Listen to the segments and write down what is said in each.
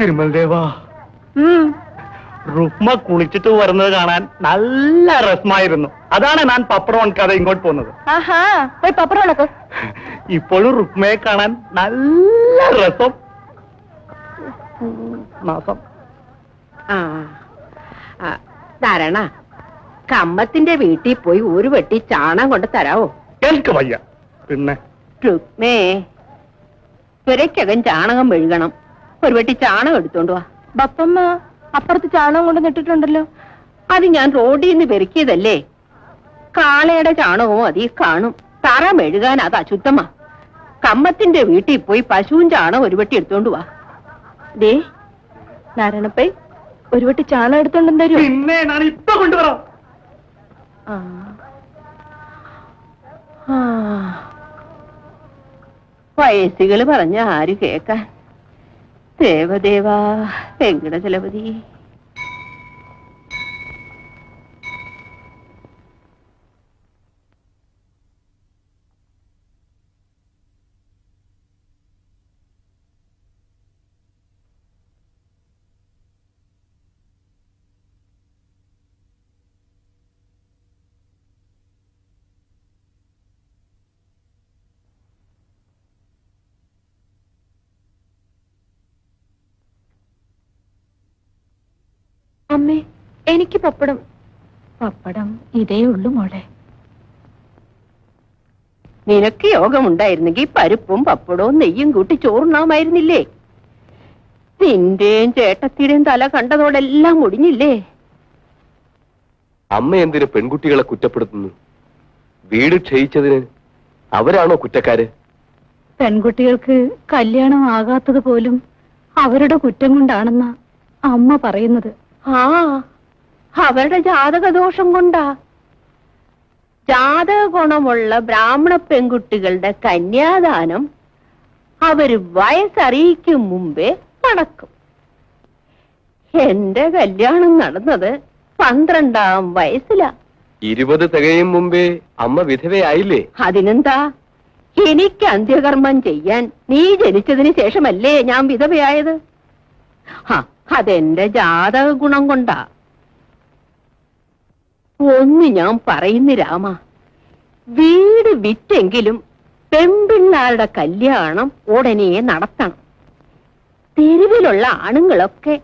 തിരുമൽ ദേവാ. റുക്മ കുളിച്ചിട്ട് വരുന്നത് കാണാൻ നല്ല രസമായിരുന്നു. അതാണ് ഞാൻ പപ്പടം ഉണക്കാതെ ഇങ്ങോട്ട് പോകുന്നത്. പോയി ഇപ്പോഴും റുക്മയെ കാണാൻ നല്ല രസം. മാസം. ധാരണ കമ്മത്തിന്റെ വീട്ടിൽ പോയി ഒരു വെട്ടി ചാണം കൊണ്ട് തരാവോ? എനിക്ക് വയ്യ. പിന്നെ? രുക്മേ പുരയ്ക്കകം ചാണകം മെഴുകണം. ഒരു വെട്ടി ചാണകം എടുത്തോണ്ട് വാ. ബപ്പമ്മ അപ്പുറത്ത് ചാണകം കൊണ്ട് നിട്ടിട്ടുണ്ടല്ലോ. അത് ഞാൻ റോഡിൽ നിന്ന് പെരുക്കിയതല്ലേ കാളയുടെ ചാണകവും അതീ കാണും. തറ മെഴുകാൻ അത് അശുദ്ധമാ. കമ്മത്തിന്റെ വീട്ടിൽ പോയി പശുവും ചാണകം ഒരു വെട്ടി എടുത്തോണ്ട് വാ. ദേ നാരായണപ്പേ ഒരു വെട്ടി ചാണകം എടുത്തോണ്ടെന്ന് തരുമോ പിന്നെ ഞാൻ ഇപ്പൊ കൊണ്ടുവരാം. ആ. വയസ്സുകൾ പറഞ്ഞ ആര് കേക്കാൻ ദേവദേവാ വെങ്കടചലപതി അമ്മേ എനിക്ക് പപ്പടം. പപ്പടം ഇതേ ഉള്ളു മോളെ. നിനക്ക് യോഗമുണ്ടായിരുന്നെങ്കിൽ പരിപ്പും പപ്പടവും നെയ്യും കൂട്ടി ചോറുണ്ണാമായിരുന്നില്ലേ? നിന്റെയും ചേട്ടത്തിയുടെയും തല കണ്ടതോടെല്ലാം മുടിഞ്ഞില്ലേ? അമ്മ എന്തിന് പെൺകുട്ടികളെ കുറ്റപ്പെടുത്തുന്നു? വീട് ക്ഷയിച്ചതിന് അവരാണോ കുറ്റക്കാര്? പെൺകുട്ടികൾക്ക് കല്യാണം ആകാത്തത് പോലും അവരുടെ കുറ്റം കൊണ്ടാണെന്ന അമ്മ പറയുന്നത്. ആ അവരുടെ ജാതകദോഷം കൊണ്ടാ. ജാതക ഗുണമുള്ള ബ്രാഹ്മണ പെൺകുട്ടികളുടെ കന്യാദാനം അവർ വയസ്സറിയിക്കും മുമ്പേ നടക്കും. എന്റെ കല്യാണം നടന്നത് പന്ത്രണ്ടാം വയസ്സിലാ. ഇരുപത് തികയും മുമ്പേ അമ്മ വിധവയായില്ലേ? അതിനെന്താ? എനിക്ക് അന്ത്യകർമ്മം ചെയ്യാൻ നീ ജനിച്ചതിന് ശേഷമല്ലേ ഞാൻ വിധവയായത്? ഹ, അതെന്റെ ജാതക ഗുണം കൊണ്ടാ. ഒന്ന് ഞാൻ പറയുന്നു രാമ വീട് വിറ്റെങ്കിലും പെൺപിള്ളാരുടെ കല്യാണം ഉടനെ നടത്തണം. തെരുവിലുള്ള ആണുങ്ങളൊക്കെ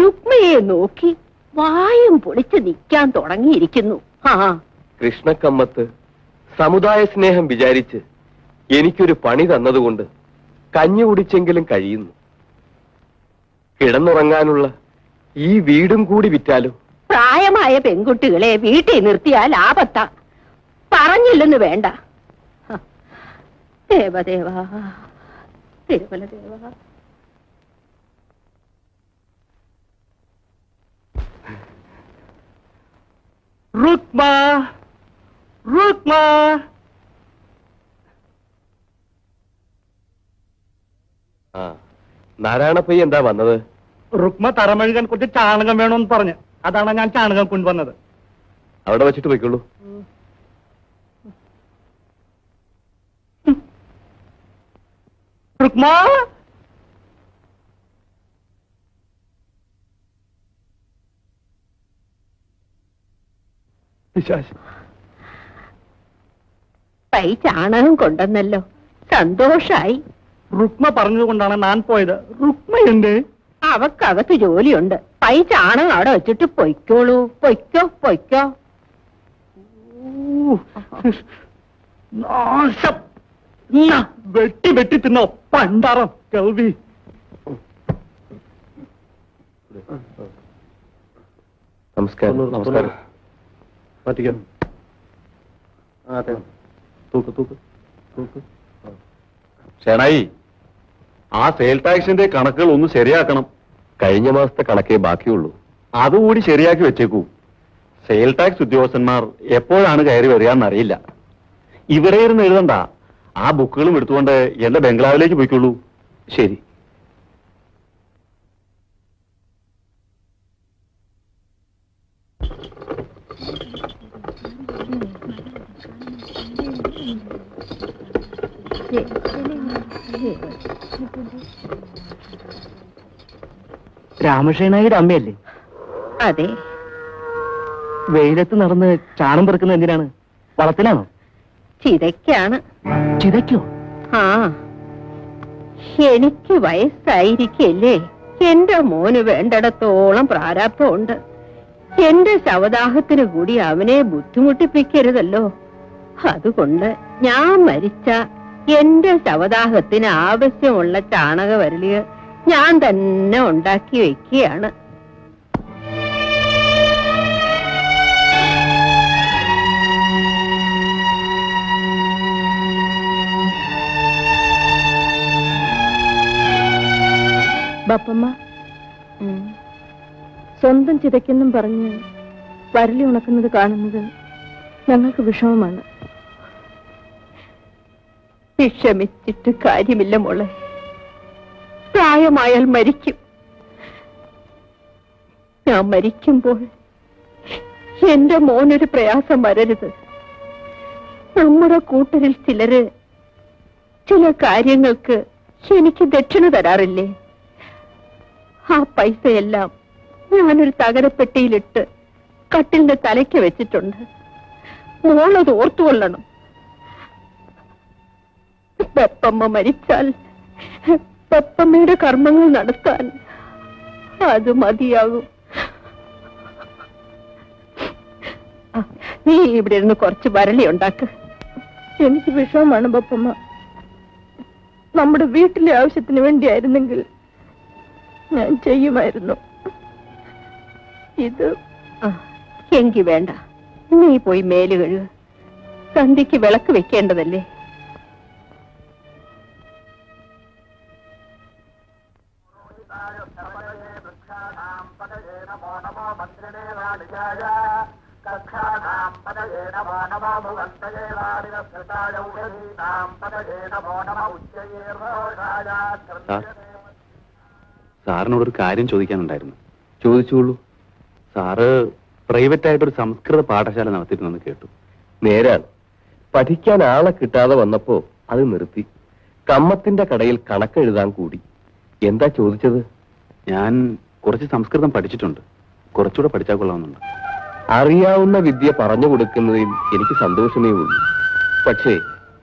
രുക്മയെ നോക്കി വായും പൊളിച്ച് നിൽക്കാൻ തുടങ്ങിയിരിക്കുന്നു. ആ. കൃഷ്ണക്കമ്മത്ത് സമുദായ സ്നേഹം വിചാരിച്ച് എനിക്കൊരു പണി തന്നതുകൊണ്ട് കഞ്ഞി കുടിച്ചെങ്കിലും കഴിയുന്നു. കിടന്നുറങ്ങാനുള്ള ഈ വീടും കൂടി വിറ്റാലോ? പ്രായമായ പെൺകുട്ടികളെ വീട്ടിൽ നിർത്തിയാൽ ആപത്ത. പറഞ്ഞില്ലെന്ന് വേണ്ട. ദേവദേവ തിരുമലദേവ രുക്മാ റുക്മ റുക്മ ആ നാരായണപ്പയ്യ എന്താ വന്നത്? റുക്മ തറമഴുകൻ കുട്ടി ചാണകം വേണമെന്ന് പറഞ്ഞു. അതാണ് ഞാൻ ചാണകം കൊണ്ടുവന്നത്. അവിടെ വെച്ചിട്ട് പോയിക്കോളൂ റുക്മ. പൈ ചാണകം കൊണ്ടെന്നല്ലോ. സന്തോഷായി. റുക്മ പറഞ്ഞതുകൊണ്ടാണ് ഞാൻ പോയത്. റുക്മയുണ്ട്. അവക്കകത്ത് ജോലിയുണ്ട്. പൈ ചാണകം അവിടെ വെച്ചിട്ട് പൊയ്ക്കോളൂ. പൊയ്ക്കോ പൊയ്ക്കോ. നാശം. ന്നാ, വെട്ടി വെട്ടി തിന്നോ. പണ്ടാറം കേൾവി നമസ്കാരം. നമസ്കാരം. മാറ്റിക്കാം. തൂക്ക് തൂക്ക്. തൂക്ക്. ഷേണായി ആ സെയിൽ ടാക്സിന്റെ കണക്കുകൾ ഒന്ന് ശരിയാക്കണം. കഴിഞ്ഞ മാസത്തെ കണക്കേ ബാക്കിയുള്ളൂ. അതുകൂടി ശരിയാക്കി വെച്ചേക്കൂ. സെയിൽ ടാക്സ് ഉദ്യോഗസ്ഥന്മാർ എപ്പോഴാണ് കയറി വരികയെന്നറിയില്ല ഇവിടെ ഇരുന്ന് എഴുതണ്ട. ആ ബുക്കുകളും എടുത്തുകൊണ്ട് എന്റെ ബംഗ്ലാവിലേക്ക് പോയിക്കോളൂ ശരി. രാമകൃഷ്ണനായുടെ അമ്മയല്ലേ? അതെ. വെയിലത്ത് നടന്ന് ചാണം പെറുക്കുന്നത് എന്തിനാണ്? വളത്തിലാണോ? ചിതയ്ക്കാണ്. ചിതയ്ക്കോ? ആ. എനിക്ക് വയസ്സായിരിക്കല്ലേ? എന്റെ മോന് വേണ്ടിടത്തോളം പ്രാരാബ്ധമുണ്ട് എന്റെ ശവദാഹത്തിന് കൂടി അവനെ ബുദ്ധിമുട്ടിപ്പിക്കരുതല്ലോ. അതുകൊണ്ട് ഞാൻ മരിച്ച എന്റെ ശവദാഹത്തിന് ആവശ്യമുള്ള ചാണകവരളികൾ ഞാൻ തന്നെ ഉണ്ടാക്കി വെക്കുകയാണ്. ബപ്പമ്മ സ്വന്തം ചിതയ്ക്കെന്നും പറഞ്ഞ് വരലി ഉണക്കുന്നത് കാണുന്നത് ഞങ്ങൾക്ക് വിഷമമാണ്. വിഷമിച്ചിട്ട് കാര്യമില്ല മോളെ. പ്രായമായാൽ മരിക്കും. ഞാൻ മരിക്കുമ്പോൾ എന്റെ മോനൊരു പ്രയാസം വരരുത്. നമ്മുടെ കൂട്ടരിൽ ചിലര് ചില കാര്യങ്ങൾക്ക് എനിക്ക് ദക്ഷിണ തരാറില്ലേ? ആ പൈസയെല്ലാം ഞാനൊരു തകരപ്പെട്ടിയിലിട്ട് കട്ടിലിന്റെ തലയ്ക്ക് വെച്ചിട്ടുണ്ട്. മോളത് ഓർത്തുകൊള്ളണം. പെപ്പമ്മ മരിച്ചാൽ പപ്പമ്മയുടെ കർമ്മങ്ങൾ നടത്താൻ അത് മതിയാകും. നീ ഇവിടെ ഇരുന്ന് കുറച്ച് വരളി ഉണ്ടാക്ക്. എനിക്ക് വിഷമമാണ് പപ്പമ്മ. നമ്മുടെ വീട്ടിലെ ആവശ്യത്തിന് വേണ്ടിയായിരുന്നെങ്കിൽ ഞാൻ ചെയ്യുമായിരുന്നു. ഇത് എങ്കി വേണ്ട. നീ പോയി മേലുകഴു സന്ധ്യക്ക് വിളക്ക് വെക്കേണ്ടതല്ലേ? സാർ സാറിനോടൊരു കാര്യം ചോദിക്കാനുണ്ടായിരുന്നു. ചോദിച്ചോളൂ. സാറ് പ്രൈവറ്റ് ആയിട്ടൊരു സംസ്കൃത പാഠശാല നടത്തിയിരുന്നെന്ന് കേട്ടു. നേരാണ്. പഠിക്കാൻ ആളെ കിട്ടാതെ വന്നപ്പോ അത് നിർത്തി. കമ്മത്തിന്റെ കടയിൽ കണക്കെഴുതാൻ കൂടി. എന്താ ചോദിച്ചത്? ഞാൻ കുറച്ച് സംസ്കൃതം പഠിച്ചിട്ടുണ്ട്. കുറച്ചുകൂടെ പഠിച്ചാൽ കൊള്ളാമെന്നുണ്ട് അറിയാവുന്ന വിദ്യ പറഞ്ഞു കൊടുക്കുന്നതിൽ എനിക്ക് സന്തോഷമേ ഉള്ളൂ. പക്ഷേ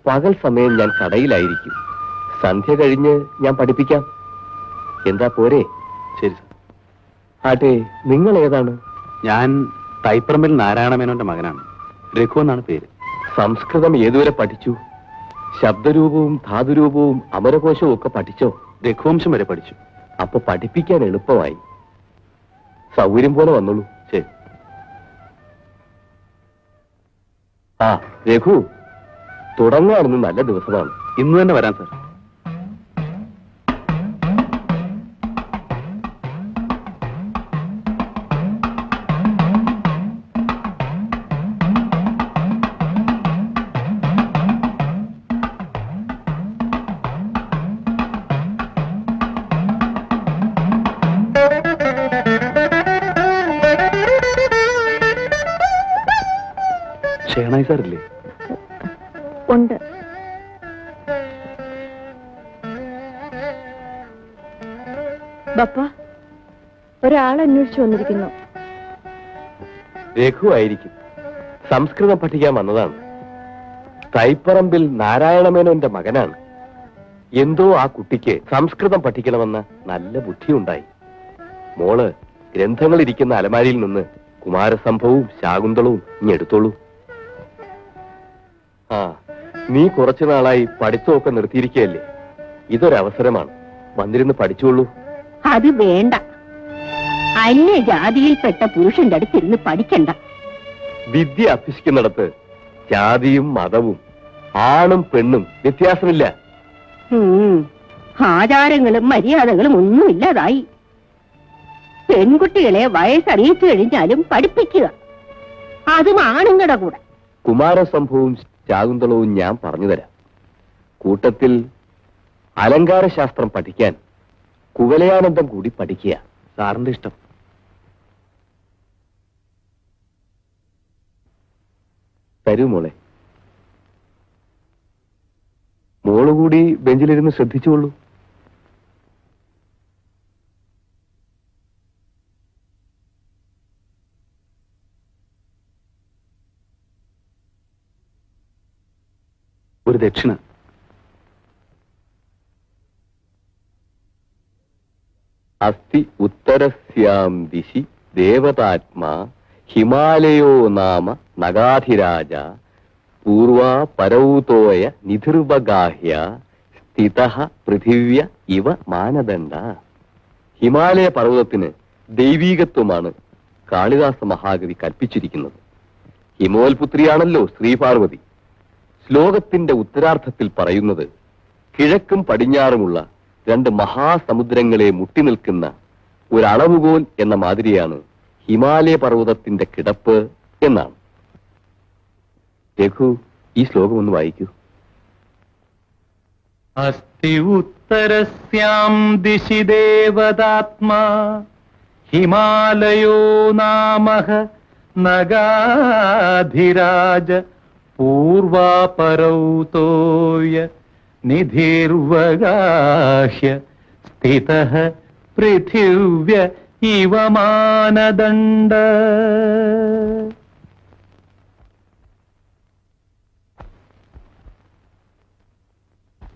പകൽ സമയം ഞാൻ കടയിലായിരിക്കും. സന്ധ്യ കഴിഞ്ഞ് ഞാൻ പഠിപ്പിക്കാം. എന്താ പോരെ? ശരി ആട്ടെ നിങ്ങൾ ഏതാണ്? ഞാൻ തൈപ്പറമ്പിൽ നാരായണമേനോന്റെ മകനാണ്. രഘു എന്നാണ് പേര്. സംസ്കൃതം ഏതുവരെ പഠിച്ചു? ശബ്ദരൂപവും ധാതുരൂപവും അമരകോശവും ഒക്കെ പഠിച്ചോ? രഘുവംശം വരെ പഠിച്ചു. അപ്പൊ പഠിപ്പിക്കാൻ എളുപ്പമായി. സൗകര്യം പോലെ വന്നോളൂ. ആ രഘു തുടങ്ങാണെന്ന് നല്ല ദിവസമാണ്. ഇന്ന് തന്നെ വരാം സാർ. സാറില്ലേ ഉണ്ട്. ബപ്പ ഒരാൾ അന്വേഷിച്ചു വന്നിരിക്കുന്നു. രഘു ആയിരിക്കും. സംസ്കൃതം പഠിക്കാൻ വന്നതാണ്. തൈപ്പറമ്പിൽ നാരായണമേനോന്റെ മകനാണ്. എന്തോ ആ കുട്ടിക്ക് സംസ്കൃതം പഠിക്കണമെന്ന നല്ല ബുദ്ധിയുണ്ടായി. മോൾ ഗ്രന്ഥങ്ങൾ ഇരിക്കുന്ന അലമാരിയിൽ നിന്ന് കുമാരസംഭവവും ശാകുന്തളവും ഇനി എടുത്തോളൂ. ആ നീ കുറച്ചു നാളായി പഠിത്തമൊക്കെ നിർത്തിയിരിക്കുകയല്ലേ? ഇതൊരവസരമാണ്. വന്നിരുന്ന് പഠിച്ചോളൂ. അത് വേണ്ട. അന്യ ജാതിയിൽപ്പെട്ട പുരുഷന്റെ അടുത്തിരുന്ന് പഠിക്കണ്ട. വിദ്യ അഭ്യസിക്കുന്നിടത്ത് ജാതിയും മതവും ആണും പെണ്ണും വ്യത്യാസമില്ല. ഉം. ആചാരങ്ങളും മര്യാദകളും ഒന്നും ഇല്ലാതായി. പെൺകുട്ടികളെ വയസ്സറിയിച്ചു കഴിഞ്ഞാലും പഠിപ്പിക്കുക. അതും ആണുങ്ങളുടെ കൂടെ. കുമാരസംഭവവും ശാകുന്തളവും ഞാൻ പറഞ്ഞുതരാം കൂട്ടത്തിൽ അലങ്കാരശാസ്ത്രം പഠിക്കാൻ കുവലയാനന്ദം കൂടി പഠിക്കുക. സാറിന്റെ ഇഷ്ടം. തരൂ മോളെ. മോൾ കൂടി ബെഞ്ചിലിരുന്ന് ശ്രദ്ധിച്ചുകൊള്ളൂ ദക്ഷിണ. അസ്തി ഉത്തരസ്യാം ദിശി ദേവതാത്മാ ഹിമാലയോ നാമ നഗാധിരാജ പൂർവാ പരൗതോയ നിധിർവഗാഹ്യ സ്ഥിത പൃഥിവ്യ ഇവ മാനദണ്ഡ. ഹിമാലയ പർവതത്തിന് ദൈവീകത്വമാണ് കാളിദാസ മഹാകവി കൽപ്പിച്ചിരിക്കുന്നത്. ഹിമോൽപുത്രിയാണല്ലോ ശ്രീപാർവതി. ശ്ലോകത്തിന്റെ ഉത്തരാർത്ഥത്തിൽ പറയുന്നത് കിഴക്കും പടിഞ്ഞാറുമുള്ള രണ്ട് മഹാസമുദ്രങ്ങളെ മുട്ടി നിൽക്കുന്ന ഒരു അളവുകോൽ എന്ന മാതിരിയാണ് ഹിമാലയ പർവതത്തിന്റെ കിടപ്പ് എന്നാണ്. രഘു ഈ ശ്ലോകം ഒന്ന് വായിക്കൂ. അസ്തി ഉത്തരസ്യാം ദിശി ദേവതാത്മാ ഹിമാലയോ നാമഹ നഗാധിരാജ പൂർവാപരൗതോയ നിധിർവഗാഹ്യ സ്ഥിത പൃഥിവ്യ ഇവ മാനദണ്ഡ